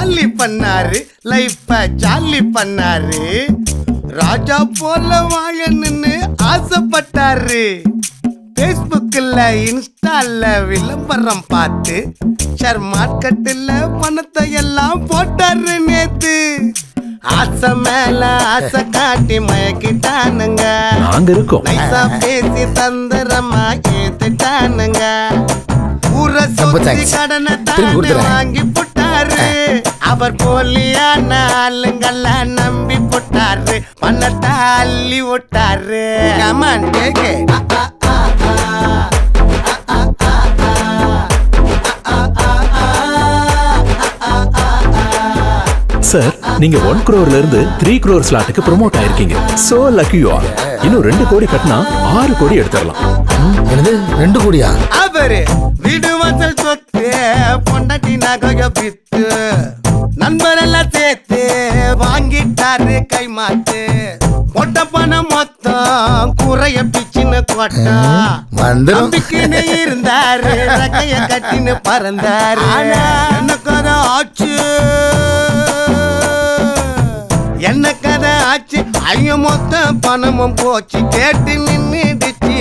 கேலி பண்ணாரு லைஃப ஜாலி பண்ணாரு. ராஜா போல வாழணும்னு ஆசைப்பட்டாரு. ஃபேஸ்புக்கில் இன்ஸ்டால விளம்பரம் பார்த்து ஷேர் மார்க்கெட்டில் பணத்தை எல்லாம் போட்டாரு நேத்து. ஆசை மேல ஆசை காட்டி மயக்கிட்டானுங்க. நாங்க இருக்கோம். பேசி தந்திரமா ஏத்துட்டானுங்க. ஊரை சுத்தி. கடனை. வாங்கி போட்டாரு அவர் போலியான ஆளுங்கள நம்பி போட்டாரு பணத்தை அள்ளி விட்டாரு கமான் கேக்கு சார் நீங்க ஒன் crore இருந்து த்ரீ crore ஸ்லாட்டுக்கு ப்ரோமோட் ஆயிருக்கீங்க சோ லக்கி யூ ஆர் இன்னும் ரெண்டு கோடி கட்டினா ஆறு கோடி எடுத்துடலாம் என்னது ரெண்டு கோடியா அவரு வித்து நண்பரெல்லாம் சேர்த்து வாங்கிட்டாரு கை மாத்து பொட்ட பணம் மொத்தம் குறைய பிச்சுன்னு வந்துடும் நம்பிக்கைன்னு இருந்தாரு ரக்கைய கட்டின்னு பறந்தாரு. என்ன கதை ஆச்சு? என்ன கதை ஆச்சு? ஐயோ மொத்த பணமும் போச்சு. கேட்டு நின்னுடுச்சு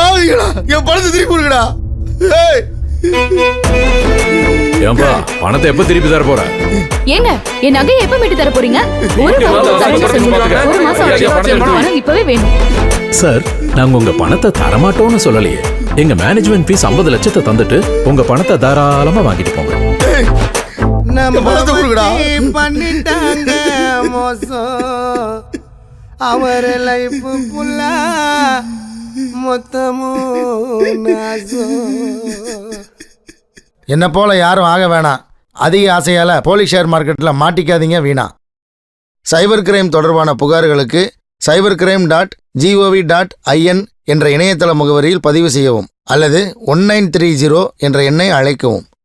பாவீங்களா என் பணத்தை திருப்பி கொடுங்கடா. டேய் ஏன்பா பணத்தை எப்ப திருப்பி தர போற? ஏங்க என் நகையை எப்ப மீட்டு தர போறீங்க? ஒரு மாசம் தரேன்னு சொன்னீங்க. ஒரு ஆச்சு. பணம் இப்பவே வேணும். சார் நாங்க உங்க பணத்தை தரமாட்டோம்னு சொல்லலையே. எங்க மேனேஜ்மெண்ட் ஃபீஸ் 50 லட்சத்தை தந்துட்டு உங்க பணத்தை தாராளமா வாங்கிட்டு போங்க. நம்ம பணத்தை கொடுங்கடா. வச்சு பண்ணிட்டாங்க மோசம். அவர் லைஃப் ஃபுல்லா மொத்தமும் என்னை என்ன போல யாரும் ஆக வேணாம். அதிக ஆசையால போலீஸ் ஷேர் மார்க்கெட்டில் மாட்டிக்காதீங்க வீணா. சைபர் கிரைம் தொடர்பான புகார்களுக்கு cyber crime dot GOV dot IN என்ற இணையதள முகவரியில் பதிவு செய்யவும் அல்லது ஒன் நைன் த்ரீ ஜீரோ என்ற எண்ணை அழைக்கவும்.